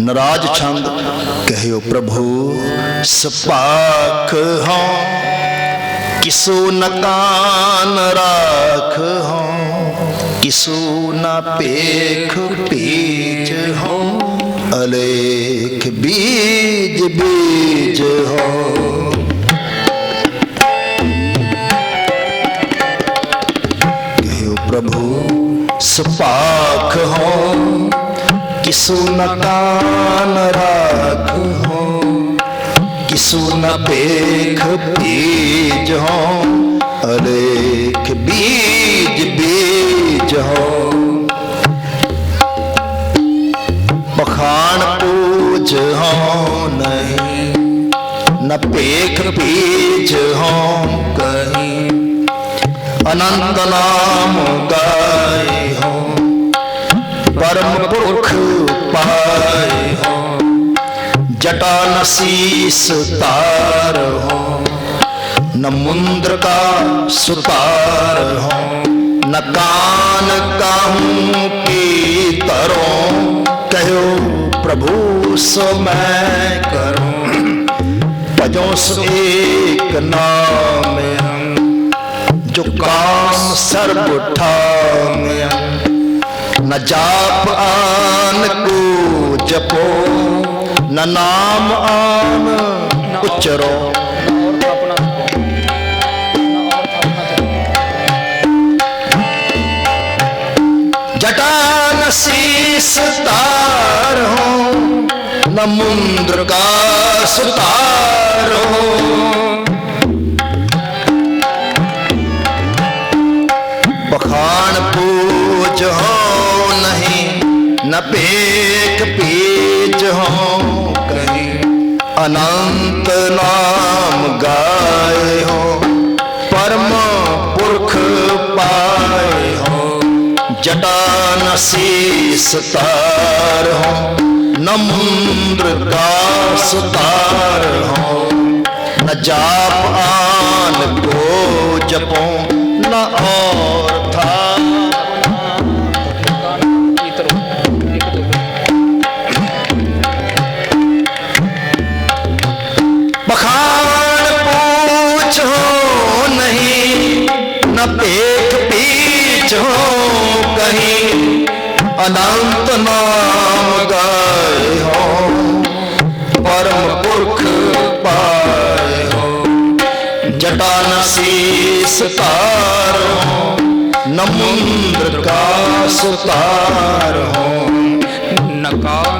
ਨਰਾਜ ਛੰਦ ਕਹਿਓ ਪ੍ਰਭੂ ਸਪਾਖ ਹਾਂ ਕਿਸੂ ਨ ਕਾਨ ਰਾਖ ਹਾਂ ਕਿਸੂ ਨ ਪੇਖ ਪੀਜ ਹਾਂ ਅਲੇਖ ਬੀਜ ਬੀਜ ਹਾਂ ਕਹਿਓ ਪ੍ਰਭੂ ਸਪਾਖ ਹੋ ਕਿਸੂ ਨ ਕਾਨ ਰਾਖ ਹੋ ਕਿਸੂ ਨ ਪੇਖ ਬੀਜ ਹੋ ਅਲੇਖ ਬੀਜ ਬੀਜ ਹੋ। ਬਖਾਨ ਪੂਜ ਹੋ ਨਹੀਂ, ਨ ਪੇਖ ਬੀਜ ਹੋ ਕਹੀਂ। ਅਨੰਤ ਨਾਮ ਗਾਏ ਪਰਮ ਪੁਰਖ ਪਾਏ ਹੋ ਜਟਾ ਨਸੀਸ ਤਾਰ ਹੋ ਨ ਮੁੰਦਰ ਕਾ ਸੁਤਾਰ ਹੋ ਨ ਕਾਨ ਕਾਹੂ ਕੀ ਤਰੋ ਕਹਿਓ ਪ੍ਰਭੂ ਸੋ ਮੈਂ ਕਰੂੰ ਭਜੋ ਸੋ ਏਕ ਨਾਮ ਜੋ ਕਾਮ ਸਰਬ ਠਾਮਿਆ ਨ ਜਾਪ ਆਨ ਕੋ ਜਪੋ ਨ ਨਾਮ ਆਨ ਉਚਰੋ ਜਟਾ ਨਸੀਸ ਤਾਰ ਹੋ ਨ ਮੁੰਦਰ ਕਾ ਸੁਤਾਰ ਹੋ ਬਖਾਨ ਪੂਜ ਹੋ ਨ ਪੇਖ ਹੋ ਕਹੀਂ, ਅਨੰਤ ਨਾਮ ਗਾਏ ਹੋ ਪਰਮ ਪੁਰਖ ਪਾਏ ਹੋ ਜਟਾ ਨਸੀਸ ਤਾਰ ਹੋ ਨ ਮੁੰਦਰ ਕਾ ਹੋ ਨ ਆਨ ਕੋ ਜਪੋ, ਨ ਅਨੰਤ ਨਾਮ ਗਾਏ ਹੋ, ਪਰਮ ਪੁਰਖ ਪਾਏ ਹੋ। ਜਟਾ ਨਸੀਸ ਤਾਰੋ ਨਮੁੰਦਰ ਕਾ ਸੁਤਾਰ ਹੋ। ਨਕਾਨ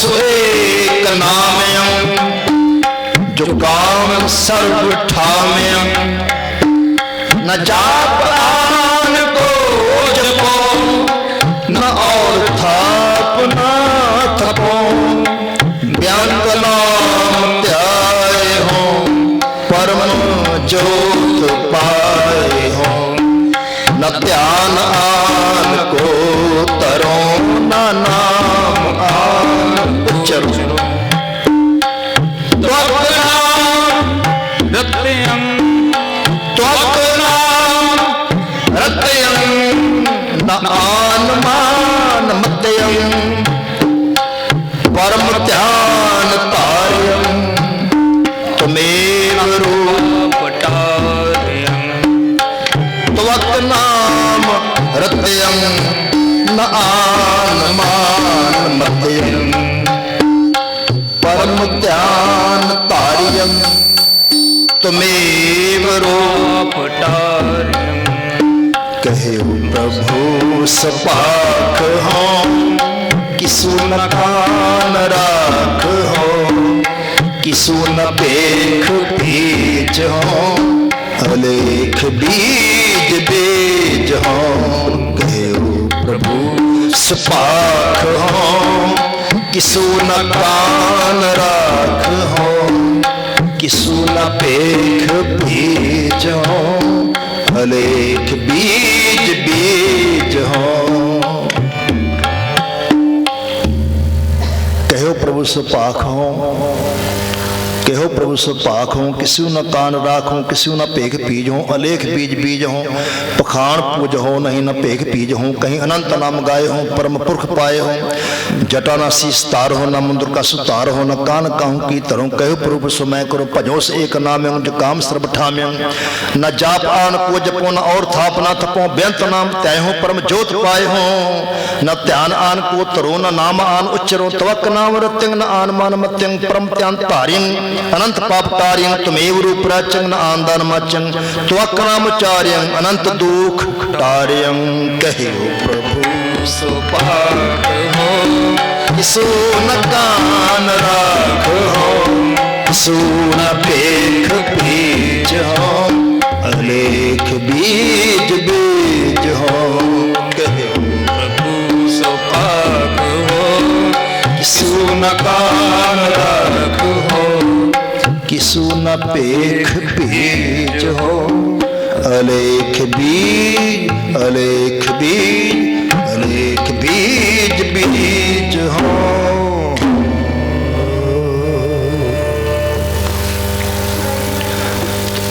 ਸੁਏਕ ਨਾਮਿਓ ਜੋ ਕਾਮ ਸਰਬ ਠਾਮਿਓ ਨ ਜਾਪ ਤੁਮੇਵ ਰੂਪ ਪਟਾਰਿਅੰ ਕਹਿਓ ਪ੍ਰਭੂ ਸਪਾਖ ਹੋ ਕਿਸੂ ਨ ਕਾਨ ਰਾਖ ਹੋ ਕਿਸੂ ਨ ਪੇਖ ਬੀਜ ਹੋ ਅਲੇਖ ਬੀਜ ਬੀਜ ਹੋ ਕਹਿਓ ਪ੍ਰਭੂ ਸਪਾਖ ਹੋ ਕਿਸੂ ਨ ਕਾਨ ਰਾਖ ਹੋ ਕਿਸੂ ਨ ਪੇਖ ਬੀਜ ਹੋ ਅਲੇਖ ਬੀਜ ਬੀਜ। ਹੋ ਕਹਿਓ ਪ੍ਰਭੂ ਸੁਪਾਖ ਹੋ ਕਹੋ ਪ੍ਰਭੂ ਸੁਭਾਖ ਹੋ ਕਿਸੂ ਨ ਕਾਨ ਰਾਖੋ ਕਿਸੂ ਨ ਭੇਖ ਪੀਜ ਹੋ ਅਲੇਖ ਬੀਜ ਬੀਜ ਹੋ ਪਖਾਨ ਪੂਜ ਹੋ ਨਹੀਂ ਨ ਭੇਖ ਪੀਜ ਹੋ ਕਹੀਂ ਅਨੰਤ ਨਾਮ ਗਾਏ ਹੋ ਪਰਮ ਪੁਰਖ ਪਾਏ ਹੋ ਜਟਾ ਨ ਸੀਸ ਤਾਰ ਹੋ ਨ ਮੁੰਦਰ ਕਾ ਸੁਤਾਰ ਹੋ ਨ ਕਾਨ ਕਾਹੂ ਕੀ ਤਰੋਂ ਕਹੋ ਪ੍ਰਭੂ ਸੋ ਮੈਂ ਕਰੋ ਭਜੋਸ ਏਕ ਨਾਮਿ ਜੋ ਕਾਮ ਸਰਬ ਠਾਮਿ ਨ ਜਾਪ ਆਨ ਕੋ ਜਪੋ ਨ ਔਰ ਥਾਪ ਨ ਥਪੋ ਬੇਅੰਤ ਨਾਮ ਤੈ ਹੋ ਪਰਮ ਜੋਤ ਪਾਏ ਹੋ ਨ ਧਿਆਨ ਆਨ ਕੋ ਤਰੋ ਨ ਨਾਮ ਆਨ ਉਚਰੋ ਤਵਕ ਨਾਮ ਰਤਿੰਗ ਨ ਆਨ ਮਨ ਮਤਿੰਗ ਪਰਮ ਧਿਆਨ ਧਾਰਿੰ ਅਨੰਤ ਪਾਪ ਤਾਰਿੰ ਤੁਮੇਵ ਰੂਪ ਰਾਚੰ ਨ ਆਨਦਾਨ ਮਾਚੰ ਤਵਕ ਨਾਮ ਉਚਾਰਿੰ ਅਨੰਤ ਦੁਖ ਟਾਰਿੰ ਕਹਿਓ ਪ੍ਰਭੂ ਸੁਭਾਗ ਹੋ ਸੋ ਨ ਰਾਖ ਹੋ ਸੋ ਨ ਭੇਖ ਭੀਜ ਹੋ, ਅਲੇਖ ਬੀਜ ਬੀਜ ਭੇਖ ਭੀਜ ਹੋ। ਅਲੇਖ ਬੀਜ ਅਲੇਖ ਬੀਜ ਅਲੇਖ ਬੀਜ ਬੀਜ ਹੋ।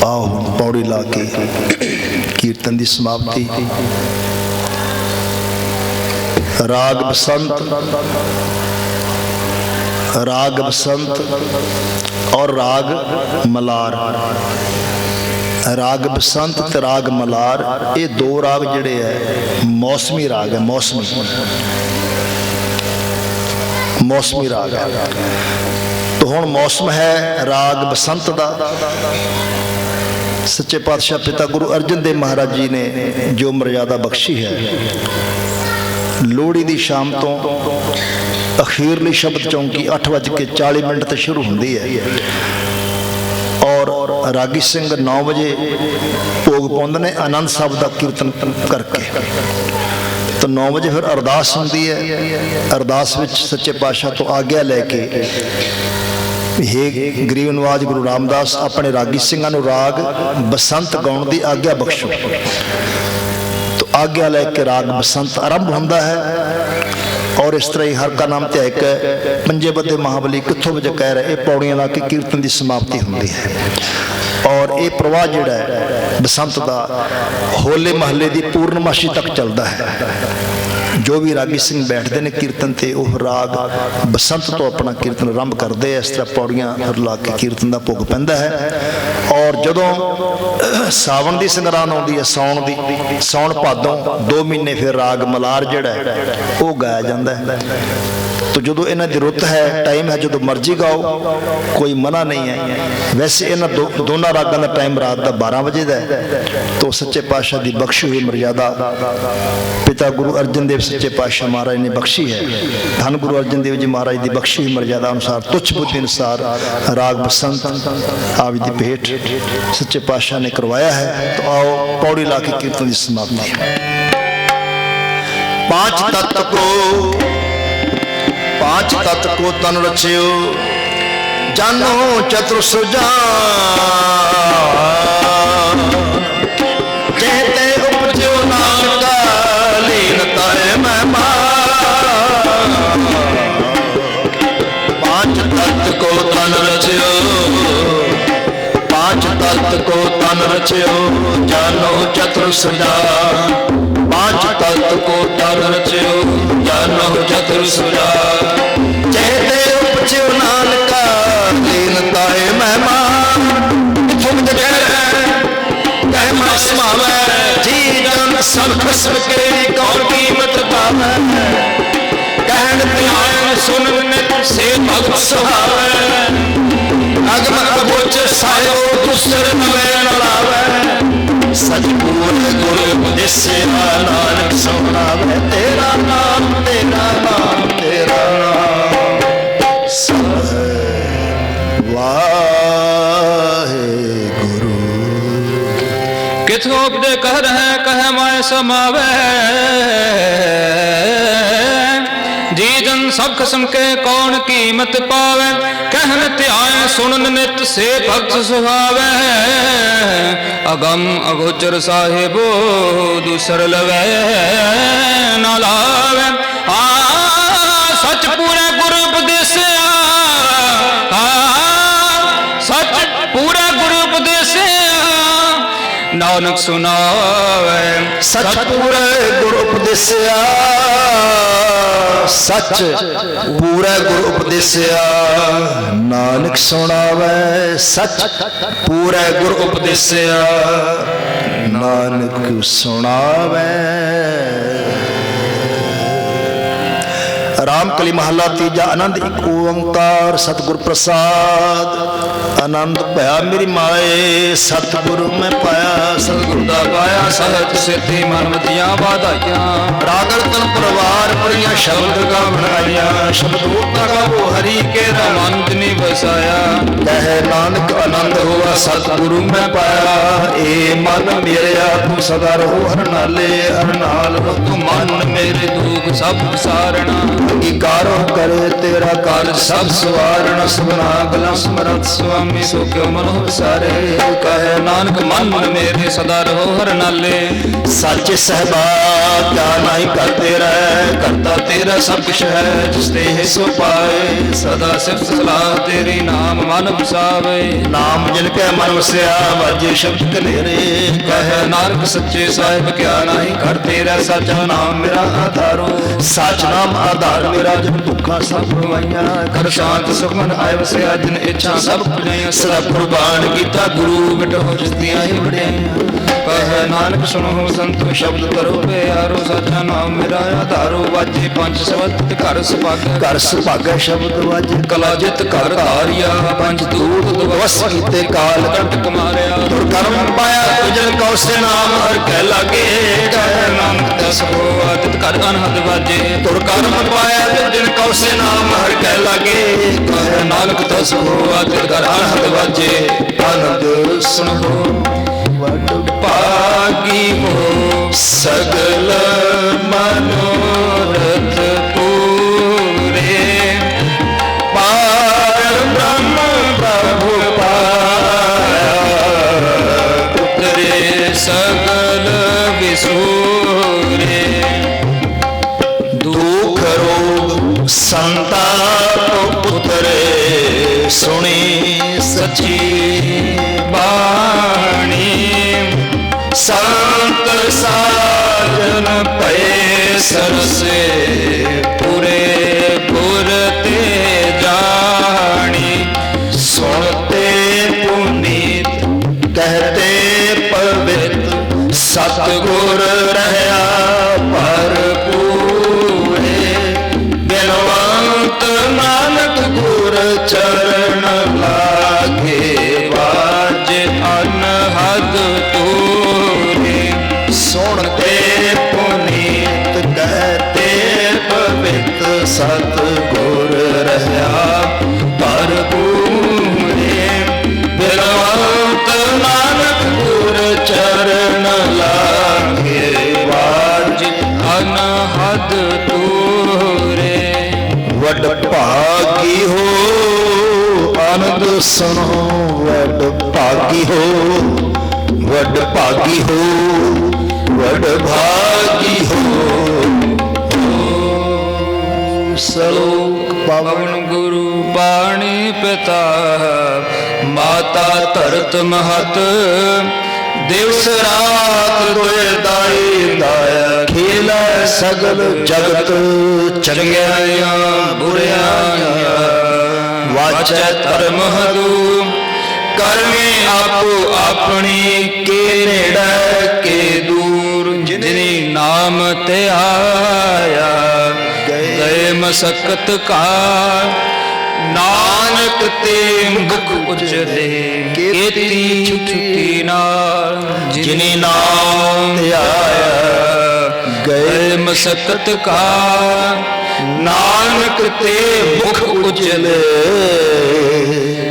ਆਓ ਪੌੜੀ ਲਾ ਕੇ ਕੀਰਤਨ ਦੀ ਸਮਾਪਤੀ। ਰਾਗ ਬਸੰਤ ਰਾਗ ਬਸੰਤ। ਔਰ ਰਾਗ ਮਲਾਰ। ਰਾਗ ਬਸੰਤ ਤੇ ਰਾਗ ਮਲਾਰ, ਇਹ ਦੋ ਰਾਗ ਜਿਹੜੇ ਹੈ ਮੌਸਮੀ ਰਾਗ ਹੈ ਮੌਸਮੀ। ਮੌਸਮੀ ਰਾਗ ਹੈ ਤਾਂ ਹੁਣ ਮੌਸਮ ਹੈ ਰਾਗ ਬਸੰਤ ਦਾ। ਸੱਚੇ ਪਾਤਸ਼ਾਹ ਪਿਤਾ ਗੁਰੂ ਅਰਜਨ ਦੇਵ ਮਹਾਰਾਜ ਜੀ ਨੇ ਜੋ ਮਰਜ਼ਾਦਾ ਬਖਸ਼ੀ ਹੈ, ਲੋਹੜੀ ਦੀ ਸ਼ਾਮ ਤੋਂ ਅਖੀਰਲੀ ਸ਼ਬਦ ਚੌਂਕੀ 8:40 ਮਿੰਟ ਤੇ ਸ਼ੁਰੂ ਹੁੰਦੀ ਹੈ। ਔਰ ਰਾਗੀ ਸਿੰਘ 9 ਵਜੇ ਭੋਗ ਪਾਉਂਦੇ ਨੇ ਆਨੰਦ ਸਾਹਿਬ ਦਾ ਕੀਰਤਨ ਕਰਕੇ। ਤਾਂ 9 ਵਜੇ ਫਿਰ ਅਰਦਾਸ ਹੁੰਦੀ ਹੈ। ਅਰਦਾਸ ਵਿੱਚ ਸੱਚੇ ਪਾਤਸ਼ਾਹ ਤੋਂ ਆਗਿਆ ਲੈ ਕੇ ਹੇ ਗਰੀਬ ਨਵਾਜ ਗੁਰੂ ਰਾਮਦਾਸ, ਆਪਣੇ ਰਾਗੀ ਸਿੰਘਾਂ ਨੂੰ ਰਾਗ ਬਸੰਤ ਗਾਉਣ ਦੀ ਆਗਿਆ ਬਖਸ਼ੋ। ਤੋ ਆਗਿਆ ਲੈ ਕੇ ਰਾਗ ਬਸੰਤ ਆਰੰਭ ਹੁੰਦਾ ਹੈ। ਔਰ ਇਸ ਤਰ੍ਹਾਂ ਹੀ ਹਰ ਕਾ ਨਾਮ ਤੇ ਇੱਕ ਪੰਜੇ ਬੱਦੇ ਮਹਾਬਲੀ, ਕਿੱਥੋਂ ਵਜ ਕਹਿ ਰਹੇ, ਇਹ ਪੌੜੀਆਂ ਲਾ ਕੇ ਕੀਰਤਨ ਦੀ ਸਮਾਪਤੀ ਹੁੰਦੀ ਹੈ। ਔਰ ਇਹ ਪ੍ਰਵਾਹ ਜਿਹੜਾ ਬਸੰਤ ਦਾ ਹੋਲੇ ਮਹੱਲੇ ਦੀ ਪੂਰਨਮਾਸ਼ੀ ਤੱਕ ਚੱਲਦਾ ਹੈ। ਜੋ ਵੀ ਰਾਗੀ ਸਿੰਘ ਬੈਠਦੇ ਨੇ ਕੀਰਤਨ ਤੇ ਉਹ ਰਾਗ ਬਸੰਤ ਤੋਂ ਆਪਣਾ ਕੀਰਤਨ ਆਰੰਭ ਕਰਦੇ ਆ, ਇਸ ਤਰ੍ਹਾਂ ਪੌੜੀਆਂ ਹਰ ਕੇ ਕੀਰਤਨ ਦਾ ਭੋਗ ਪੈਂਦਾ ਹੈ। ਔਰ ਜਦੋਂ ਸਾਵਣ ਦੀ ਸੰਗਰਾਨ ਆਉਂਦੀ ਹੈ ਸੌਣ ਦੀ ਸੌਣ ਭਾਦੋਂ 2 ਮਹੀਨੇ ਫਿਰ ਰਾਗ ਮਲਾਰ ਜਿਹੜਾ ਉਹ ਗਾਇਆ ਜਾਂਦਾ ਹੈ। ਤੋ ਜਦੋਂ ਇਹਨਾਂ ਦੀ ਰੁੱਤ ਹੈ ਟਾਈਮ ਹੈ ਜਦੋਂ ਮਰਜ਼ੀ ਗਾਓ ਕੋਈ ਮਨਾ ਨਹੀਂ ਹੈ ਵੈਸੇ ਇਹਨਾਂ ਦੋ- ਦੋਨਾਂ ਰਾਗਾਂ ਦਾ ਟਾਈਮ ਰਾਤ ਦਾ 12 ਵਜੇ ਦਾ ਹੈ ਤੋ ਸੱਚੇ ਪਾਤਸ਼ਾਹ ਦੀ ਬਖਸ਼ੀ ਹੋਈ ਮਰਜ਼ਾਦਾ ਪਿਤਾ ਗੁਰੂ ਅਰਜਨ ਦੇਵ ਸੱਚੇ ਪਾਤਸ਼ਾਹ ਮਹਾਰਾਜ ਨੇ ਬਖਸ਼ੀ ਹੈ ਧੰਨ ਗੁਰੂ ਅਰਜਨ ਦੇਵ ਜੀ ਮਹਾਰਾਜ ਦੀ ਬਖਸ਼ੀ ਹੋਈ ਮਰਜ਼ਾਦਾ ਅਨੁਸਾਰ ਤੁੱਛ ਬੁੱਧੀ ਅਨੁਸਾਰ ਰਾਗ ਬਸੰਤ ਆਪ ਦੀ ਭੇਟ ਸੱਚੇ ਪਾਤਸ਼ਾਹ ਨੇ ਕਰਵਾਇਆ ਹੈ ਤੋ ਆਓ ਪੌੜੀ ਲਾ ਕੇ ਕੀਰਤਨ ਦੀ ਸਮਾਪਤੀ पांच तत्व को पांच तत्व को तन रचियो जानो चतुर कहते उपजो नानका लीनता है महिमा पांच तत्व को तन रचियो पांच तत्व को तन रचियो जानो चतुर सुजा पांच तत्व को तन रचियो जानो चतुर सुजा ਸਭ ਖਸਮ ਕੇ ਕੌਣ ਕੀਮਤ ਪਾਵੇ ਕਹਿਣ ਧਿਆਨ ਸੁਣਨ ਨੇ ਸੇ ਭਗਤ ਸੁਹਾਵੇ ਅਗਮ ਅਬੋਚ ਸਾਇਓ ਦੁਸਰ ਨਵੇਂ ਲਾਵੇ। ਸਤਿਗੁਰ ਗੁਰ ਉਪਦੇਸੇ ਨਾਨਕ ਸੋਹਣਾ ਤੇਰਾ ਨਾਮ ਤੇਰਾ ਨਾਮ ਤੇ ਸਮਾਵੇ। ਜੀ ਜਨ ਸਭ ਖਸਮ ਕੇ ਕੌਣ ਕੀਮਤ ਪਾਵੇ? ਕਹਿਨ ਧਿਆਨ ਸੁਣਨ ਨਿਤ ਸੇ ਭਗਤ ਸੁਹਾਵੇ। ਅਗਮ ਅਗੋਚਰ ਸਾਹਿਬੋ ਦੂਸਰ ਲਵੇ ਨਾ ਲਾਵੇ। ਆ ਸਚ ਪੂਰੇ ਨਾਨਕ ਸੁਨਾਵੇ ਸੱਚ ਪੂਰੇ ਗੁਰ ਉਪਦੇਸਿਆ। ਸੱਚ ਪੂਰਾ ਗੁਰ ਉਪਦੇਸਿਆ। ਨਾਨਕ ਸੁਣਾਵੇ। ਸੱਚ ਪੂਰਾ ਗੁਰ ਉਪਦੇਸਿਆ। ਨਾਨਕ ਸੁਣਾਵੇ। ਰਾਮ ਕਲੀ ਮਹੱਲਾ ਤੀਜਾ ਆਨੰਦ, ਇੱਕ ਓੰਕਾਰ ਸਤਿਗੁਰ ਪ੍ਰਸਾਦ। ਆਨੰਦ ਭਇਆ ਮੇਰੀ ਮਾਏ, ਸਤਿਗੁਰ ਮੈਂ ਪਾਇਆ, ਸਤਿਗੁਰ ਦਾ ਪਾਇਆ ਸਹਿਜ ਸਿੱਧੀ ਮਨ ਵਾਧਾਈਆਂ। ਰਾਗਲ ਤਨ ਪਰਵਾਰ ਪਰੀਆਂ ਸ਼ਬਦ ਗਾ ਬਣਾਇਆ ਸ਼ਬਦ ਉਤਾ ਗਾਵੋ ਹਰੀ ਕੇ ਰਮਨ ਮਨ ਵਸਾਇਆ। ਕਹਿ ਨਾਨਕ ਆਨੰਦ ਹੋਆ, ਸਤਿਗੁਰੂ ਮੈਂ ਪਾਇਆ, ਏ ਮਨ ਮੇਰਿਆ, ਤੂੰ ਸਦਾ ਰਹੋ ਹਰ ਨਾਲੇ, ਹਰ ਨਾਲ ਤੂੰ ਮਨ ਮੇਰੇ ਦੁਖ ਸਭ ਵਿਸਾਰਣਾ ਅੰਗੀਕਾਰੋ ਕਰੇ ਤੇਰਾ ਕਾਲ, ਸਭ ਸਵਾਰਣ। ਸੁਨਾ ਗਲਾ ਸਮਰਤ ਸੁਆਮੀ ਸੋ ਮਨੋ ਵਿਸਾਰੇ। ਕਹੇ ਨਾਨਕ, ਮਨ ਮੇਰੇ ਸਦਾ ਰਹੋ ਹਰ ਨਾਲੇ। ਸੱਚ ਸਹਬਾ ਕਿਆ ਨਹੀਂ ਕਰਤੇ ਰਹਿ। ਕਰਤਾ ਤੇਰਾ ਸਭ ਕੁਛ ਹੈ, ਜਿਸ ਤੇ ਹੈ ਸੋ ਪਾਏ। ਸਦਾ ਸਿਫਤ ਸਲਾਹ ਤੇਰੀ ਨਾਮ ਮਨ ਵਸਾਵੇ। ਨਾਮ ਜਿਨ ਕੈ ਮਨ ਵਸਿਆ, ਵਾਜੇ ਸ਼ਬਦ ਕਲੇਰੇ। ਕਹੇ ਨਾਨਕ, ਸੱਚੇ ਸਾਹਿਬ ਕਿਆ ਨਹੀਂ ਕਰ ਤੇਰਾ, ਸੱਚਾ ਨਾਮ ਮੇਰਾ ਆਧਾਰੋ। ਸੱਚ ਨਾਮ ਆਧਾਰ ਮੇਰਾ ਜਨ ਦੁੱਖਾਂ ਸਭ ਗਵਾਈਆਂ ਕਰ ਸ਼ਾਂਤ ਸੁਖਮਨ ਆਇ ਵਸਿਆ ਜਿਨ ਇੱਛਾ ਸਭ ਪੁਜਾਈਆਂ ਸਦਾ ਕੁਰਬਾਨ ਕੀਤਾ ਗੁਰੂ ਮਿਟੋ ਜਿਸਤੀਆਂ ਹੀ ਵਡਿਆਈਆਂ। ਕਹੇ ਨਾਨਕ ਸੁਣੋ ਸੰਤੋ ਸ਼ਬਦ ਕਰੋ ਪਿਆਰੋ ਸੱਚਾ ਨਾਮ ਮੇਰਾ ਆਧਾਰੋ ਵਾਜੇ ਪੰਜ ਸਵਤ ਘਰ ਸੁਭਾਗ। ਘਰ ਸੁਭਾਗਾ ਸ਼ਬਦ ਵਾਜੇ। ਕਲਾ ਜਿਤ ਘਰ ਧਾਰਿਆ ਪੰਜ ਦੂਤ ਵਸ ਦਵਸ ਕੀਤੇ ਕਾਲ ਕੰਟਕ ਮਾਰਿਆ ਦੁਰ ਕਰਮ ਪਾਇਆ ਤੁਜਨ ਕਉ ਸੇ ਨਾਮ ਹਰ ਕਹਿ ਲਾਗੇ। ਕਹੇ ਨਾਨਕ ਦਸ ਹੋ ਆਦਿਤ ਘਰ ਅਨਹਦ ਵਾਜੇ ਤੁਰ ਕਰਮ ਪਾਇਆ ਤੁਜਨ ਕਉ ਸੇ ਨਾਮ ਹਰ ਕਹਿ ਲਾਗੇ। ਕਹੇ ਨਾਨਕ ਦਸ ਹੋ ਆਦਿਤ ਘਰ ਅਨਹਦ ਵਾਜੇ। ਆਨੰਦ ਸੁਣੋ ਵਡ ਭਾਗੀ ਹੋ, ਸਗਲ ਮਨੋਰਥ ਸੰਤਾਪ ਉਤਰੇ ਸੁਣੀ ਸਚੀ ਬਾਣੀ। ਸੰਤ ਸਾਜਨ ਪਏ ਸਰਸੇ ਵੱਡ ਭਾਗੀ ਹੋ, ਆਨੰਦ ਸੁਣੋ, ਵੱਡ ਭਾਗੀ ਹੋ, ਵੱਡ ਭਾਗੀ ਹੋ, ਵੱਡ ਭਾਗੀ ਹੋ। ਸਲੋਕ ਪਵਨ ਗੁਰੂ ਬਾਣੀ ਪਿਤਾ ਮਾਤਾ ਧਰਤ ਮਹਤ ਦਿਵਸ ਰਾਤ ਦੁਇ ਦਾਈ ਦਾਇਆ। ਖੇਲਾ ਸਗਲ ਜਗਤ, ਚੰਗਿਆਈਆਂ ਬੁਰਿਆਈਆਂ। ਵਾਚੈ ਧਰਮ ਹਦੂ ਕਰਮੇ ਆਪੋ ਆਪਣੀ, ਕੇ ਨੇੜੇ ਕੇ ਦੂਰ। ਜਿਨੀ ਨਾਮ ਤੇ ਆਇਆ, ਗਏ ਮਸਕਤ ਕਾ ਨਾਨਕ ਤੇ ਮੁਖ ਉਚਰੇ, ਕੀਤੀ ਛੁੱਟੀ ਨਾਲ, ਜਿਨੀ ਨਾਮ ਤੇ ਆਇਆ ਗਏ ਮਸਕਤ ਕਾ ਨਾਨਕ ਤੇ ਮੁਖ ਉਜਲੇ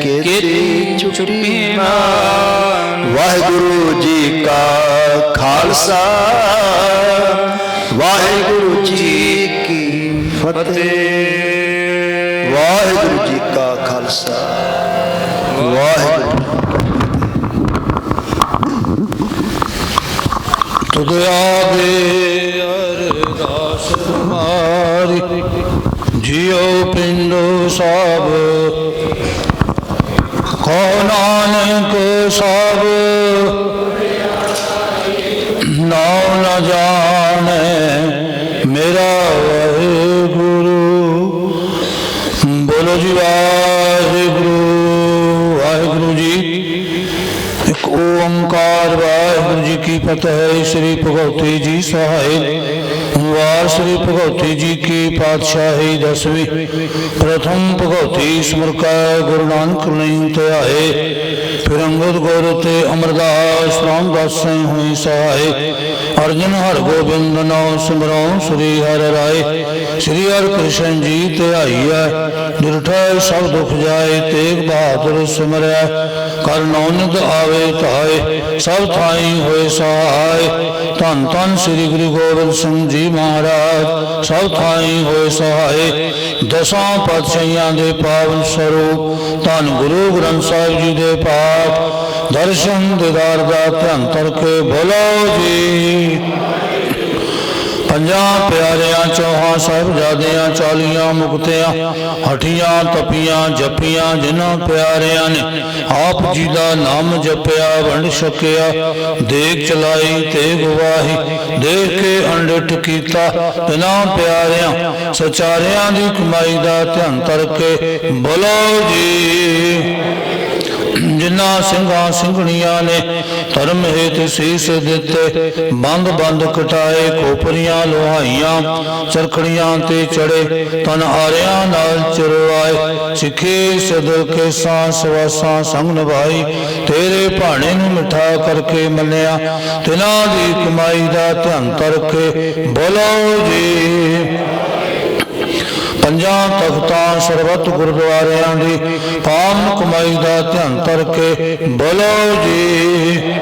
ਕੀਤੀ ਛੁੱਟੀ ਮਾਨ ਵਾਹਿਗੁਰੂ ਜੀ ਕਾ ਖਾਲਸਾ, ਵਾਹਿਗੁਰੂ ਜੀ ਕੀ ਫਤਿਹ। ਵਾਹਿਗੁਰੂ ਜੀ ਕਾ ਖਾਲਸਾ। ਵਾਹਿਗੁਰੂ ਤੁਧ ਆਗੇ ਅਰਦਾਸ ਮਾਰੀ ਜਿਉ ਪਿੰਡੋ ਸਭ ਕੋ ਨਾਨਕ ਸਭ ਜਾਣੈ ਜੀ ਵਾਹਿਗੁਰੂ ਵਾਹਿਗੁਰੂ ਜੀ। ਇੱਕ ਓੰਕਾਰ ਵਾਹਿਗੁਰੂ ਜੀ ਕੀ ਫਤਿਹ ਸ੍ਰੀ ਭਗਵਤੀ ਜੀ ਸਹਾਇ ਵਾਰ ਸ੍ਰੀ ਭਗਵਤੀ ਜੀ ਕੀ ਪਾਤਸ਼ਾਹੀ ਦਸਵੀਂ। ਪ੍ਰਥਮ ਭਗਵਤੀ ਸਿਮਰਕਾ ਗੁਰੂ ਨਾਨਕ ਲਈ ਧਿਆਏ ਫਿਰ ਅੰਗਦ ਗੁਰ ਤੇ ਅਮਰਦਾਸ ਰਾਮਦਾਸ ਸਿੰਘ ਹੋਈ ਸਹਾਇ ਅਰਜਨ ਹਰ ਗੋਬਿੰਦ ਨਾਮ ਸਿਮਰਉ ਸ੍ਰੀ ਹਰਿ ਰਾਏ। ਸ੍ਰੀ ਹਰਿ ਕ੍ਰਿਸ਼ਨ ਜੀ ਧਿਆਈਐ ਨਿਰਠੈ ਸਭ ਦੁਖ ਜਾਏ, ਤੇਗ ਬਹਾਦਰ ਸਿਮਰੈ। ਕਰ ਨੌਨਦ ਆਵੇ ਧਾਏ, ਸਭ ਥਾਈ ਹੋਏ ਸਹਾਇ ਧੰਨ ਧੰਨ ਸ੍ਰੀ ਗੁਰੂ ਗੋਬਿੰਦ ਸਿੰਘ ਜੀ ਮਹਾਰਾਜ, ਸਭ ਥਾਈ ਹੋਏ ਸਹਾਇ ਦਸਾਂ ਪਾਤਸ਼ਾਹਾਂ ਦੇ ਪਾਵਨ ਸਰੂਪ, ਧੰਨ ਗੁਰੂ ਗ੍ਰੰਥ ਸਾਹਿਬ ਜੀ ਦੇ ਪਾਠ। ਦਰਸ਼ਨ ਦਿਦਾਰ ਦਾ ਧੰਨ ਤਰਕੇ ਬੋਲੋ ਜੀ। ਪੰਜਾਂ ਪਿਆਰਿਆਂ ਚੌਹਾਂ ਸਾਹਿਬਜ਼ਾਦਿਆਂ ਚਾਲੀਆਂ ਮੁਕਤਿਆਂ, ਹਠੀਆਂ ਤਪੀਆਂ ਜਪੀਆਂ ਜਿਨ੍ਹਾਂ ਪਿਆਰਿਆਂ ਨੇ ਆਪ ਜੀ ਦਾ ਨਾਮ ਜਪਿਆ, ਵੰਡ ਛਕਿਆ ਦੇਖ ਚਲਾਈ ਤੇ ਗਵਾਹੀ ਦੇਖ ਕੇ ਅੰਡਿਟ ਕੀਤਾ। ਬਿਨਾਂ ਪਿਆਰਿਆਂ ਸਚਾਰਿਆਂ ਦੀ ਕਮਾਈ ਦਾ ਧਿਆਨ ਕਰਕੇ ਬੋਲੋ ਜੀ। ਜਿਨ੍ਹਾਂ ਸਿੰਘਾਂ ਸਿੰਘਣੀਆਂ ਨੇ ਧਰਮ ਹੇਤ ਸੀਸ ਦਿੱਤੇ, ਬੰਦ ਬੰਦ ਕਟਾਏ ਕੋਪਰੀਆਂ ਲੋਹਾਈਆਂ, ਚਰਖੜੀਆਂ ਤੇ ਚੜੇ, ਤਨ ਆਰਿਆਂ ਨਾਲ ਚਰਵਾਏ, ਸਿੱਖੇ ਸਦਕ ਕੇ ਸਾਂ ਸਵਾਸਾਂ ਸੰਗ ਨਿਭਾਈ, ਤੇਰੇ ਭਾਣੇ ਨੂੰ ਮਿਠਾ ਕਰਕੇ ਮੰਨਿਆ, ਤਿਨਾਂ ਦੀ ਕਮਾਈ ਦਾ ਧਿਆਨ ਕਰਕੇ ਬੋਲੋ ਜੀ। ਪੰਜਾਂ ਤਖਤਾਂ ਸਰਬੱਤ ਗੁਰਦੁਆਰਿਆਂ ਦੀ ਪਾਵਨ ਕਮਾਈ ਦਾ ਧਿਆਨ ਕਰਕੇ ਬੋਲੋ ਜੀ।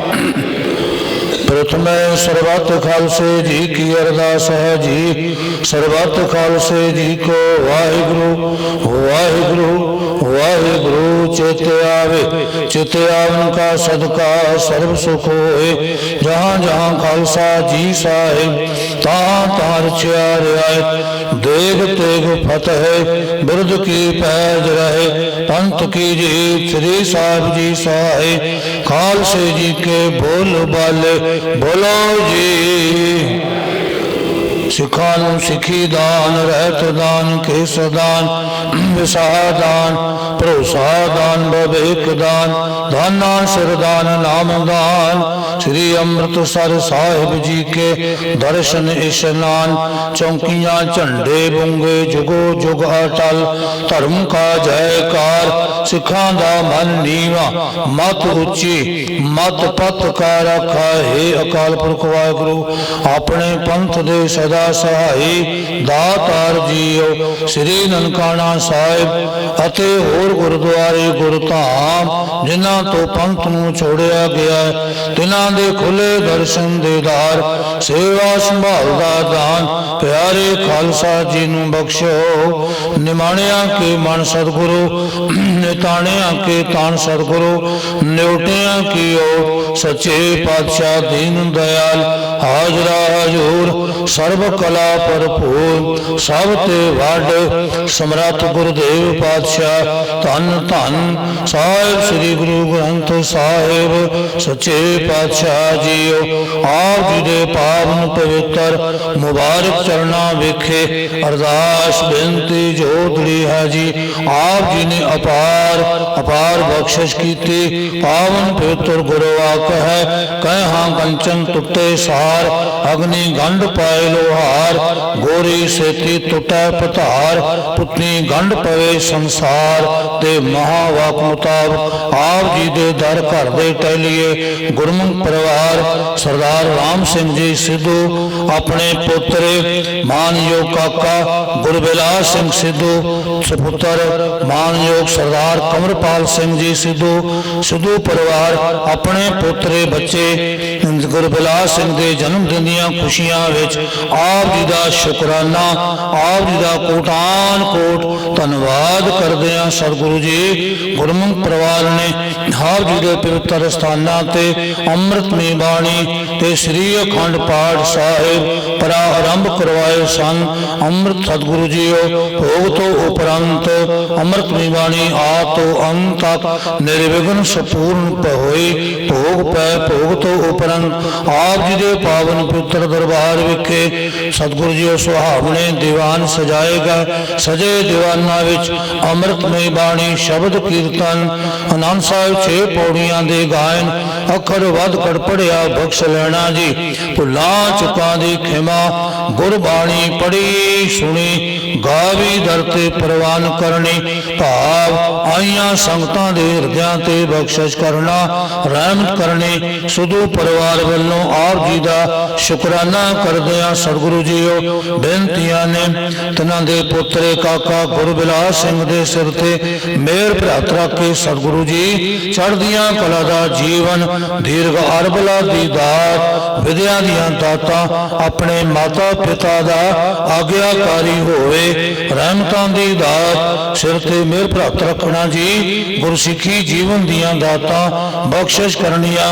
ਪ੍ਰਥਮੇ ਸਰਬੱਤ ਖਾਲਸੇ ਜੀ ਕੀ ਅਰਦਾਸ ਹੈ ਜੀ। ਸਰਬੱਤ ਖਾਲਸੇ ਜੀ ਕੋ ਵਾਹਿਗੁਰੂ ਵਾਹਿਗੁਰੂ ਵਾਹਿਗੁਰੂ, ਚਿਤ ਆਵੇ। ਚਿਤ ਆਵਨ ਕਾ ਸਦਕਾ ਸਰਬ ਸੁਖ ਹੋਏ। ਜਹਾਂ ਜਹਾਂ ਖਾਲਸਾ ਜੀ ਸਾਹਿਬ ਤਾਂ ਤਾਂ ਰਚਿਆ ਰਿਆਇਤ ਦੇਗ ਤੇਗ ਫਤਿਹ ਬਿਰਦ ਕੀ ਪੈਜ ਰਹੇ, ਪੰਥ ਕੀ ਜੀ ਸ੍ਰੀ ਸਾਹਿਬ ਜੀ ਸਹਾਏ ਖਾਲਸੇ ਜੀ ਕੇ ਬੋਲ ਬਾਲੇ, ਬੋਲੋ ਜੀ। ਸਿੱਖਾਂ ਨੂੰ ਸਿੱਖੀ ਦਾਨ, ਰਹਿਤ ਦਾਨ, ਕੇਸ ਦਾਨ ਵਿਸਾਹ ਦਾਨ, ਭਰੋਸਾ ਦਾਨ ਬਵੇਕ ਦਾਨ, ਦਾਨਾ ਸਿਰਦਾਨ ਨਾਮ ਦਾਨ, ਸ੍ਰੀ ਅੰਮ੍ਰਿਤਸਰ ਸਾਹਿਬ ਜੀ ਕੇ ਦਰਸ਼ਨ ਇਸ਼ਨਾਨ, ਚੌਂਕੀਆਂ, ਝੰਡੇ ਬੁੰਗੇ, ਜੁਗੋ ਜੁਗ ਅਟਲ, ਧਰਮ ਕਾ ਜੈਕਾਰ, ਸਿੱਖਾਂ ਦਾ ਮਨ ਨੀਵਾ, ਮਤ ਉੱਚੀ, ਮਤ ਪਤ ਕਾ ਰੱਖਾ, ਹੈ ਅਕਾਲ ਪੁਰਖ ਵਾਹਿਗੁਰੂ, ਆਪਣੇ ਪੰਥ ਦੇ ਸਦਾ ਸਹਾਈ ਦਾਤਾਰ ਜੀਓ ਸ੍ਰੀ ਨਨਕਾਣਾ ਸਾਹਿਬ ਅਤੇ ਹੋਰ ਗੁਰਦੁਆਰੇ ਗੁਰਧਾਮ ਜਿਨ੍ਹਾਂ ਤੋਂ ਪੰਥ ਨੂੰ ਛੋੜਿਆ ਗਿਆ ਹੈ, ਦੇ ਖੁੱਲੇ ਦਰਸ਼ਨ ਦੇਦਾਰ ਸੇਵਾ ਸੰਭਾਲ ਦਾ ਦਾਨ ਪਿਆਰੇ ਖਾਲਸਾ ਜੀ ਨੂੰ ਬਖਸ਼ੋ। ਨਿਮਾਣਿਆ ਕੇ ਮਨ ਸਤਿਗੁਰੂ ਨਿਤਾਣਿਆ ਕੇ ਤਾਨ ਸਤਿਗੁਰੂ ਨਿਉਟਿਆ ਕੀਓ ਸੱਚੇ ਪਾਤਸ਼ਾਹ ਦੀਨ ਦਇਆਲ ਹਾਜ਼ਰਾ ਹਜੂਰ ਸਰਬ ਕਲਾ ਭਰਪੂਰ, ਸਭ ਤੇ ਵੱਡ ਸਮਰੱਥ ਗੁਰਦੇਵ ਪਾਤਸ਼ਾਹ। ਧੰਨ ਧੰਨ ਸਾਹਿਬ ਸ੍ਰੀ ਗੁਰੂ ਗ੍ਰੰਥ ਸਾਹਿਬ, ਸੱਚੇ ਪਾਤਸ਼ਾਹ ਜੀਓ। ਆਪ ਜੀ ਦੇ ਪਾਵਨ ਪਵਿੱਤਰ ਮੁਬਾਰਕ ਚਰਨਾਂ ਵਿਖੇ ਅਰਦਾਸ ਬੇਨਤੀ ਜੋਦੜੀ ਹੈ ਜੀ। ਆਪ ਜੀ ਨੇ ਅਪਾਰ ਅਪਾਰ ਬਖਸ਼ਿਸ਼ ਕੀਤੀ। ਪਾਵਨ ਪਵਿੱਤਰ ਗੁਰੂ ਆਕ ਹੈ। ਕਹਿ ਹਾਂ ਕੰਚਨ ਟੁੱਟੇ ਸਾਰ, ਅਗਨੀ ਗੰਢ ਪਾਏ ਲੋਹਾਰ ਗੋਰੀ ਸੇਤੀ ਟੁੱਟੈ ਪਧਾਰ ਪੁੱਤਨੀ ਗੰਢ ਪਵੇ ਸੰਸਾਰ ਤੇ ਮਹਾਵਾਕ ਮੁਤਾਬਕ ਆਪ ਜੀ ਦੇ ਦਰ ਘਰ ਦੇ ਟਹਿਲੀਏ, ਗੁਰਮੁਖ ਪਰਿਵਾਰ, ਸਰਦਾਰ ਰਾਮ ਸਿੰਘ ਜੀ ਸਿੱਧੂ, ਆਪਣੇ ਪੋਤਰੇ ਮਾਨਯੋਗ ਕਾਕਾ ਗੁਰਬਿਲਾਸ ਸਿੰਘ ਸਿੱਧੂ, ਸੁਪੁੱਤਰ ਮਾਨਯੋਗ ਸਰਦਾਰ ਕਮਰਪਾਲ ਸਿੰਘ ਜੀ ਸਿੱਧੂ ਸਿੱਧੂ ਪਰਿਵਾਰ, ਆਪਣੇ ਪੋਤਰੇ ਬੱਚੇ, ਗੁਰਬਿਲਾਸ ਸਿੰਘ ਦੇ ਜਨਮ ਦਿਨ ਦੀਆਂ ਖੁਸ਼ੀਆਂ ਵਿੱਚ ਆਪ ਜੀ ਦਾ ਸ਼ੁਕਰਾਨਾ, ਆਪ ਜੀ ਦਾ ਕੋਟਾਨ ਕੋਟ ਧੰਨਵਾਦ ਕਰਦੇ ਹਾਂ ਸਤਿਗੁਰੂ ਜੀ। ਗੁਰਮੁਖ ਪਰਿਵਾਰ ਨੇ ਆਪ ਜੀ ਦੇ ਪਵਿੱਤਰ ਸਥਾਨਾਂ ਤੇ ਅੰਮ੍ਰਿਤਮਈ ਬਾਣੀ ਤੇ ਸ੍ਰੀ ਅਖੰਡ ਪਾਠ ਸਾਹਿਬ ਪ੍ਰਾਰੰਭ ਕਰਵਾਏ ਸਨ। ਅੰਮ੍ਰਿਤ ਸਤਿਗੁਰੂ ਜੀਓ, ਭੋਗ ਤੋਂ ਉਪਰੰਤ ਅੰਮ੍ਰਿਤਮਈ ਬਾਣੀ ਆਦ ਤੋਂ ਅੰਤ ਤੱਕ ਨਿਰਵਿਘਨ ਸੰਪੂਰਨ ਹੋਈ ਭੋਗ ਪੈ, ਭੋਗ ਤੋਂ ਉਪਰੰਤ ਆਪ ਜੀ ਦੇ ਪਾਵਨ ਪਵਿੱਤਰ ਦਰਬਾਰ ਵਿਖੇ ਸਤਿਗੁਰੂ ਜੀ ਉਹ ਸੁਹਾਵਣੇ ਦੀਵਾਨ ਸਜਾਏਗਾ। ਸਜੇ ਦੀਵਾਨਾਂ ਵਿੱਚ ਅੰਮ੍ਰਿਤਮਈ ਬਾਣੀ, ਸ਼ਬਦ ਕੀਰਤਨ ਆਨੰਦ ਸਾਹਿਬ ਛੇ ਪੌੜੀਆਂ ਦੇ ਗਾਇਨ, ਅੱਖਰ ਵੱਧ ਕੜ ਪੜਿਆ, ਬਖਸ਼ ਲੈਣਾ ਜੀ। ਭੁੱਲਾਂ, ਚੁੱਕਾਂ ਦੀ ਖਿਮਾ ਗੁਰਬਾਣੀ ਪੜੀ ਸੁਣੀ, ਗਾਵੀ ਦਰ ਤੇ ਪ੍ਰਵਾਨ ਕਰਨੀ, ਭਾਵ ਆਈਆਂ ਸੰਗਤਾਂ ਦੇ ਹਿਰਦਿਆਂ ਤੇ ਬਖਸ਼ਿਸ਼ ਕਰਨਾ, ਰਹਿਮਤ ਕਰਨੀ ਸੁਧੂ ਪਰਿਵਾਰ ਵੱਲੋਂ ਆਪ ਜੀ ਦਾ ਸ਼ੁਕਰਾਨਾ ਕਰਦੇ ਆ ਸਤਿਗੁਰੂ ਜੀਓ, ਬੇਨਤੀਆਂ ਨੇ, ਤਨਾਂ ਦੇ ਪੁੱਤਰੇ ਕਾਕਾ ਗੁਰਬਿਲਾਸ ਸਿੰਘ ਦੇ ਸਿਰ ਤੇ ਮੇਰ ਭਰਾਤ ਰੱਖ ਕੇ ਸਤਿਗੁਰੂ ਜੀ ਚੜ੍ਹਦੀਆਂ ਕਲਾ ਦਾ ਜੀਵਨ, ਦੀਰਘ ਅਰਬਲਾ ਦੀ ਦਾਤ, ਵਿਦਿਆ ਦੀਆਂ ਦਾਤਾਂ ਆਪਣੇ ਮਾਤਾ ਪਿਤਾ ਦਾ ਆਗਿਆਕਾਰੀ ਹੋਵੇ। ਰਹਿਮਤਾਂ ਦੀ ਦਾਤ ਸਿਰ ਤੇ ਮੇਰ ਭਰਾਤ ਰੱਖਣਾ ਜੀ। ਗੁਰਸਿੱਖੀ ਜੀਵਨ ਦੀਆਂ ਦਾਤਾਂ ਬਖਸ਼ਿਸ਼ ਕਰਨੀਆਂ।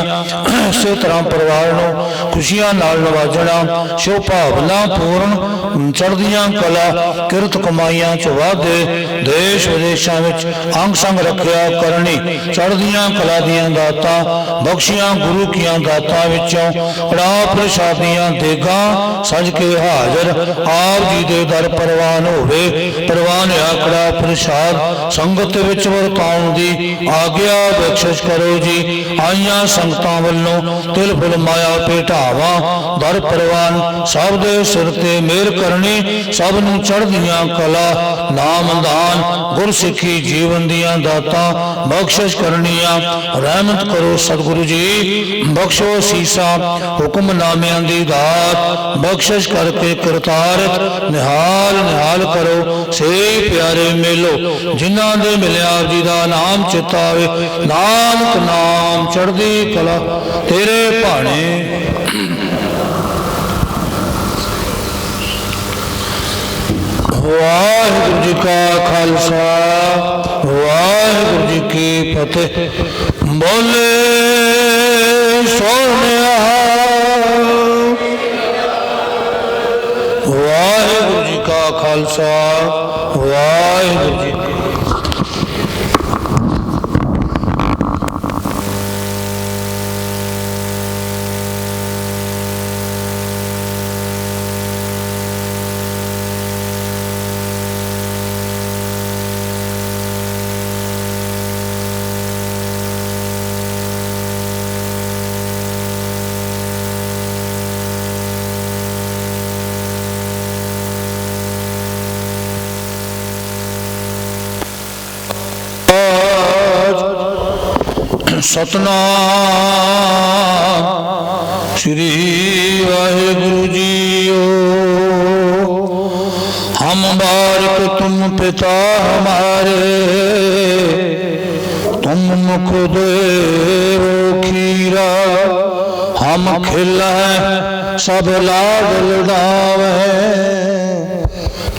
ਇਸੇ ਤਰ੍ਹਾਂ ਪਰਿਵਾਰ ਨੂੰ ਖੁਸ਼ੀਆਂ ਨਾਲ ਨਵਾਜਣਾ, ਸ਼ੋ ਪੂਰਨ ਚੜ੍ਹਦੀਆਂ ਕਲਾ, ਕਿਰਤ ਕਮਾਈਆਂ ਚ ਵਾਧੇ ਦੇਸ਼ ਵਿਦੇਸ਼ਾਂ ਵਿੱਚ ਅੰਗ ਸੰਗ ਰੱਖਿਆ ਕਰਨੀ। ਚੜ੍ਹਦੀਆਂ ਕਲਾ ਦੀਆਂ ਦਾਤਾਂ, ਬਖਸ਼ੀਆਂ ਗੁਰੂ ਕੀਆਂ ਦਾਤਾਂ ਵਿੱਚੋਂ ਕੜਾ ਪ੍ਰਸ਼ਾਦੀਆਂ, ਦੇਗਾ ਸਜ ਕੇ ਹਾਜ਼ਰ, ਆਪ ਜੀ ਦੇ ਦਰ ਪ੍ਰਵਾਨ ਹੋਵੇ। ਪ੍ਰਵਾਨ ਆਕੜਾ ਪ੍ਰਸ਼ਾਦ ਸੰਗਤ ਵਿੱਚ ਵਰਤਾਉਣ ਦੀ ਆਗਿਆ ਬਖਸ਼ਿਸ਼ ਕਰੋ ਜੀ। ਆਈਆਂ ਸੰਗਤਾਂ ਵੱਲੋਂ ਤਿਲ ਫੁਲ ਮਾਇਆ ਭੇਟਾਵਾਂ, ਦਰ ਪ੍ਰਵਾਨ ਸਭ ਦੇ ਸਿਰ ਤੇ ਮਿਹਰ ਕਰਨੀ, ਸਭ ਨੂੰ ਚੜ੍ਹਦੀਆਂ ਕਲਾ, ਨਾਮ ਦਾਨ, ਗੁਰਸਿੱਖੀ ਜੀਵਨ ਦੀਆਂ ਦਾਤਾਂ ਬਖਸ਼ਿਸ਼ ਕਰਨੀਆਂ। ਰਹਿਮਤ ਕਰੋ ਸਤਿਗੁਰੂ ਜੀ। ਬਖਸ਼ੋ ਸੀਸਾ ਹੁਕਮਨਾਮਿਆਂ ਦੀ ਦਾਤ, ਬਖਸ਼ਿਸ਼ ਕਰਕੇ ਕਰਤਾਰ, ਨਿਹਾਲ ਨਿਹਾਲ ਕਰੋ। ਸੇ ਪਿਆਰੇ ਮੇਲੋ, ਜਿਨ੍ਹਾਂ ਦੇ ਮਿਲਿਆ ਆਪ ਜੀ ਦਾ ਨਾਮ ਚਿਤਾਵੇ, ਨਾਨਕ ਨਾਮ ਚੜ੍ਹਦੀ ਕਲਾ, ਤੇਰੇ ਭਾਣੇ। ਵਾਹਿਗੁਰੂ ਜੀ ਕਾ ਖਾਲਸਾ, ਵਾਹਿਗੁਰੂ ਜੀ ਕੀ ਫਤਿਹ। ਬੋਲੇ ਸੋਹਣਿਆ ਖਾਲਸਾ ਵਾਹਿਗੁਰੂ ਸਤਨਾਮ ਸ੍ਰੀ ਵਾਹਿਗੁਰੂ ਜੀਓ ਹਮ ਬਾਰਿਕ ਤੁਮ ਪਿਤਾ ਹਮਾਰੇ ਤੁਮ ਮੁਖ ਦੇਵੋ ਖੀਰਾ ਹਮ ਖਿਲੈ ਸਭ ਲਾਗ ਲਡਾਵੇ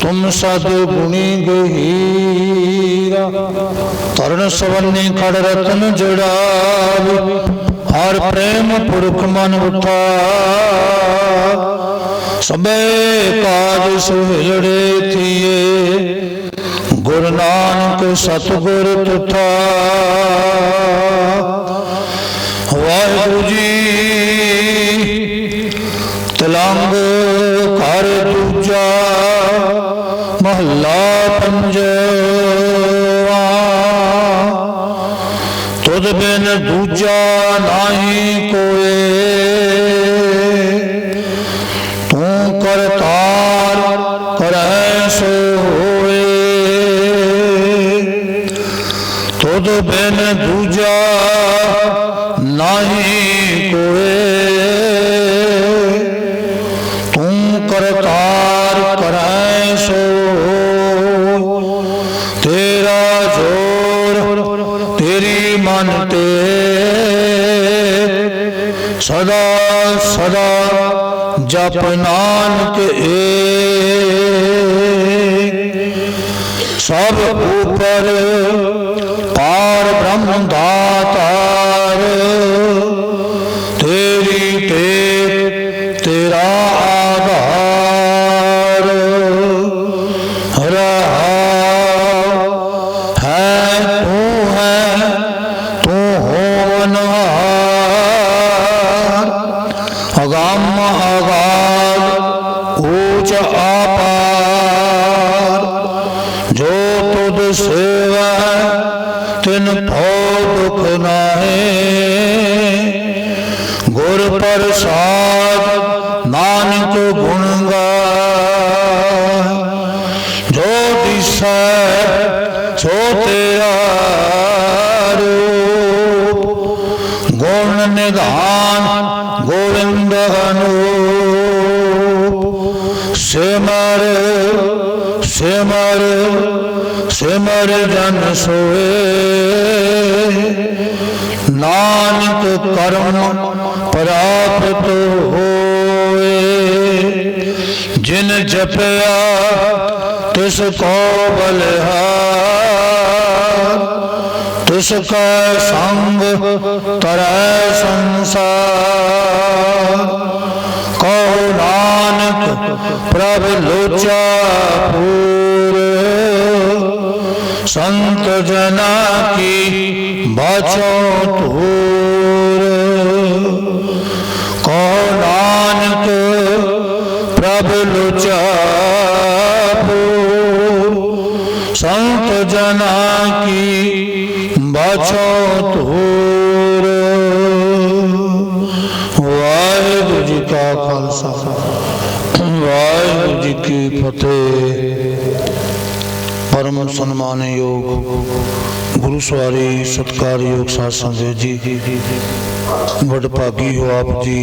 ਤੁਮ ਸਦ ਗੁਣੀ ਗਹੀਰਾ, ਤਰਨ ਸਵੰਨੀ ਖੜ ਰਤਨ ਜੜਾਵ, ਹਰ ਪ੍ਰੇਮ ਪੁਰਖ ਮਨ ਉਠਾ ਸਭੇ ਕਾਜ ਸੁਹਿਲੜੇ ਥੀਏ ਗੁਰੂ ਨਾਨਕ ਸਤਿਗੁਰ ਤੁਠਾ। ਵਾਹਿਗੁਰੂ ਜੀ, ਤਲੰਗ ਕਰ ਦੂਜਾ। ਮਹੱਲਾ ਪੰਜਵਾ ਤੁਧ ਬਿਨ ਦੂਜਾ ਨਾਹੀ ਕੋਏ। ਤੂੰ ਕਰਤਾਰ ਕਰੈ ਸੋ ਹੋਏ। ਤੁਧ ਬਿਨ ਦੂਜਾ ਸਦਾ ਸਦਾ ਜਪ ਨਾਨਕ ਏ। ਸਭ ਉਪਰ ਪਾਰ ਬ੍ਰਹਮ ਦਾਤਾਰ ਤੁਧ ਸਿਮਰ ਜਨ ਸੋਏ। ਨਾਨਕ ਕਰਮ ਪ੍ਰਾਪਤ ਹੋਏ। ਜਿਨ ਜਪਿਆ, ਤਿਸ ਕੋ ਬਲਿਹਾਰ ਤਿਸ ਕਾ ਸੰਗ ਤਰੈ ਸੰਸਾਰ। ਕਹੋ ਨਾਨਕ ਪ੍ਰਭ ਲੋਚਾ ਪੂਰ ਸੰਤ ਜਨਾ ਕੀ ਬਾਚੋ ਤੂਰ ਕਹੋ ਨਾਨਕ ਪ੍ਰਭ ਲੋਚਾ ਪੂਰ ਸੰਤ ਜਨਾ ਕੀ ਬਾਛੋ ਤੂਰ ਵਾਹਿਗੁਰੂ ਜੀ ਕਾ ਖਾਲਸਾ। ਵਾਹਿਗੁਰੂ ਜੀ ਕੀ ਫਤਿਹ। ਪਰਮ ਸਨਮਾਨਯੋਗ ਗੁਰੂ ਸਵਾਰੀ ਸਤਕਾਰਯੋਗ ਸਾਧ ਸੰਗਤ ਜੀ। ਵਡਭਾਗੀ ਹੋ ਆਪ ਜੀ।